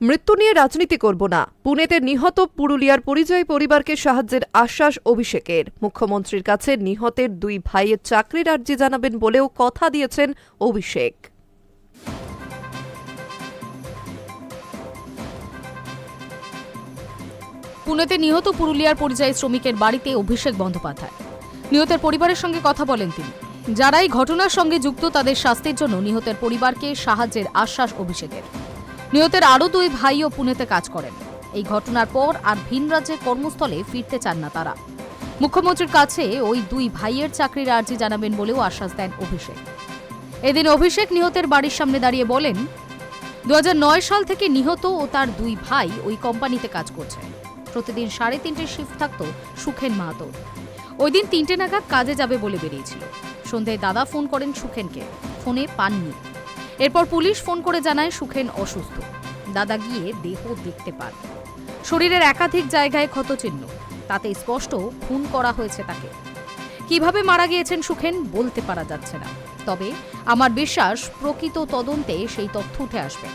মৃত্যু নিয়ে রাজনীতি করব না। পুনেতে নিহত পুরুলিয়ার পরিযায়ী পরিবারকে সাহায্যের আশ্বাস অভিষেকের। মুখ্যমন্ত্রীর কাছে নিহতের দুই ভাইয়ের চাকরির আর্জি জানাবেন বলেও কথা দিয়েছেন অভিষেক। পুনেতে নিহত পুরুলিয়ার পরিযায়ী শ্রমিকের বাড়িতে অভিষেক বন্দ্যোপাধ্যায়। নিহতের পরিবারের সঙ্গে কথা বলেন তিনি। যারা এই ঘটনার সঙ্গে যুক্ত তাদের শাস্তির জন্য নিহতের পরিবারকে সাহায্যের আশ্বাস অভিষেকের। নিহতের আরও দুই ভাইও পুনেতে কাজ করেন। এই ঘটনার পর আর ভিন রাজ্যের কর্মস্থলে ফিরতে চান না তারা। মুখ্যমন্ত্রীর কাছে ওই দুই ভাইয়ের চাকরির আর্জি জানাবেন বলেও আশ্বাস দেন অভিষেক। এদিন অভিষেক নিহতের বাড়ির সামনে দাঁড়িয়ে বলেন দু হাজার নয় সাল থেকে নিহত ও তার দুই ভাই ওই কোম্পানিতে কাজ করছে প্রতিদিন সাড়ে তিনটে শিফট থাকতো সুখেন মাহাতো। ওই দিন তিনটে নাগাদ কাজে যাবে বলে বেরিয়েছিল। সন্ধ্যায় দাদা ফোন করেন সুখেনকে। ফোনে পাননি। এরপর পুলিশ ফোন করে জানায় সুখেন অসুস্থ। দাদা গিয়ে দেহ দেখতে পান। শরীরের একাধিক জায়গায় ক্ষতচিহ্ন। তাতে স্পষ্ট খুন করা হয়েছে তাকে। কীভাবে মারা গিয়েছেন সুখেন বলতে পারা যাচ্ছে না। তবে আমার বিশ্বাস, প্রকৃত তদন্তে সেই তথ্য উঠে আসবে।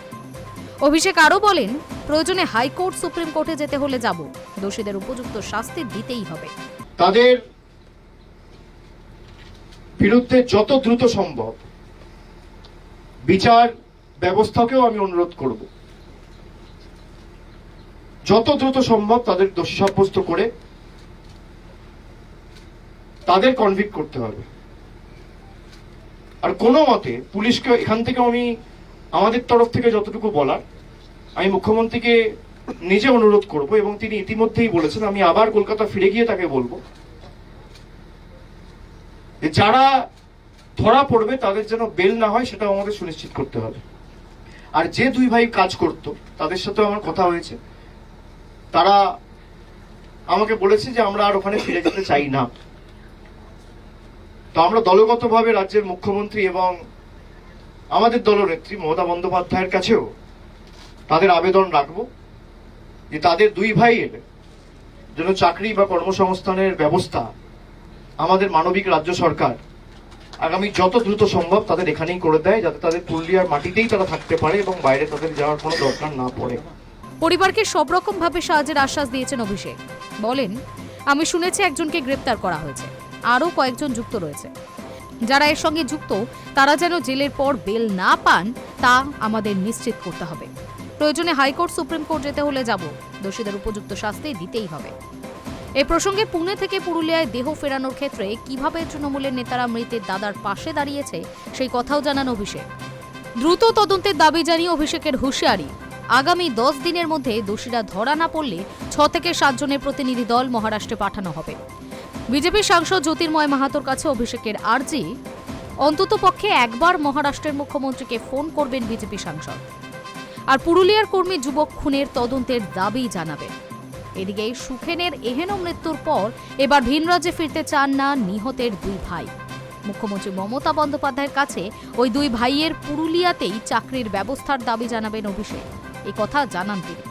অভিষেক আরও বলেন, প্রয়োজনে হাইকোর্ট, সুপ্রিম কোর্টে যেতে হলে যাব। দোষীদের উপযুক্ত শাস্তি দিতেই হবে। তাদের বিরুদ্ধে যত দ্রুত সম্ভব বিচার ব্যবস্থাকেও আমি অনুরোধ করব। যত দ্রুত সম্ভব তাদের দোষী সাব্যস্ত করে তাদের কনভিক্ট করতে হবে। আর কোনো মতে পুলিশকে এখান থেকে আমি আমাদের তরফ থেকে যতটুকু বলার, আমি মুখ্যমন্ত্রীকে নিজে অনুরোধ করব এবং তিনি ইতিমধ্যেই বলেছেন, আমি আবার কলকাতা ফিরে গিয়ে তাকে বলব যারা ধরা পড়বে, তাদের যেন বেল না হয়, সেটাও আমাদের সুনিশ্চিত করতে হবে। আর যে দুই ভাই কাজ করত, তাদের সাথে আমার কথা হয়েছে। তারা আমাকে বলেছে যে আমরা আর ওখানে ফিরে যেতে চাই না। তো আমরা দলগতভাবে রাজ্যের মুখ্যমন্ত্রী এবং আমাদের দলনেত্রী মমতা বন্দ্যোপাধ্যায়ের কাছেও তাদের আবেদন রাখব যে তাদের দুই ভাইয়ের যেন চাকরি বা কর্মসংস্থানের ব্যবস্থা আমাদের মানবিক রাজ্য সরকার আগামী যত দ্রুত সম্ভব তাদের এখানেই করে দেয়, যাতে তাদের পুরুলিয়ার মাটিতেই তারা থাকতে পারে এবং বাইরে তাদের যাওয়ার কোনো দরকার না পড়ে। পরিবারকে সব রকম ভাবে সাহায্যের আশ্বাস দিয়েছেন অভিষেক। বলেন, আমি শুনেছি একজনকে গ্রেপ্তার করা হয়েছে। আরও কয়েকজন যুক্ত রয়েছে। যারা এর সঙ্গে যুক্ত, তারা যেন জেলের পর বেল না পান, তা আমাদের নিশ্চিত করতে হবে। প্রয়োজনে হাইকোর্ট সুপ্রিম কোর্ট যেতে হলে যাব। দোষীদের উপযুক্ত শাস্তি দিতেই হবে। এ প্রসঙ্গে পুনে থেকে পুরুলিয়ায় দেহ ফেরানোর ক্ষেত্রে কীভাবে তৃণমূলের নেতারা মৃতের দাদার পাশে দাঁড়িয়েছে, সেই কথাও জানান অভিষেক। দ্রুত তদন্তের দাবি জানিয়ে অভিষেকের হুঁশিয়ারি। আগামী দশ দিনের মধ্যে দোষীরা ধরা না পড়লে ছ থেকে সাতজনের প্রতিনিধি দল মহারাষ্ট্রে পাঠানো হবে। বিজেপি সাংসদ জ্যোতির্ময় মাহাতোর কাছে অভিষেকের আর্জি। অন্তত পক্ষে একবার মহারাষ্ট্রের মুখ্যমন্ত্রীকে ফোন করবেন বিজেপি সাংসদ। আর পুরুলিয়ার কর্মী যুবক খুনের তদন্তের দাবি জানাবেন এদিকে সুখেনের এহেন মৃত্যুর পর এবার ভিন রাজ্যে ফিরতে চান না নিহতের দুই ভাই। মুখ্যমন্ত্রী মমতা বন্দ্যোপাধ্যায়ের কাছে ওই দুই ভাইয়ের পুরুলিয়াতেই চাকরির ব্যবস্থার দাবি জানাবেন অভিষেক। এই কথা জানান তিনি।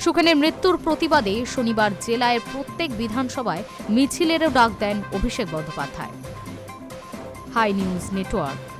সুখেনের মৃত্যুর প্রতিবাদে শনিবার জেলায় প্রত্যেক বিধানসভায় মিছিলেরও ডাক দেন Abhishek Bandyopadhyay. High news network.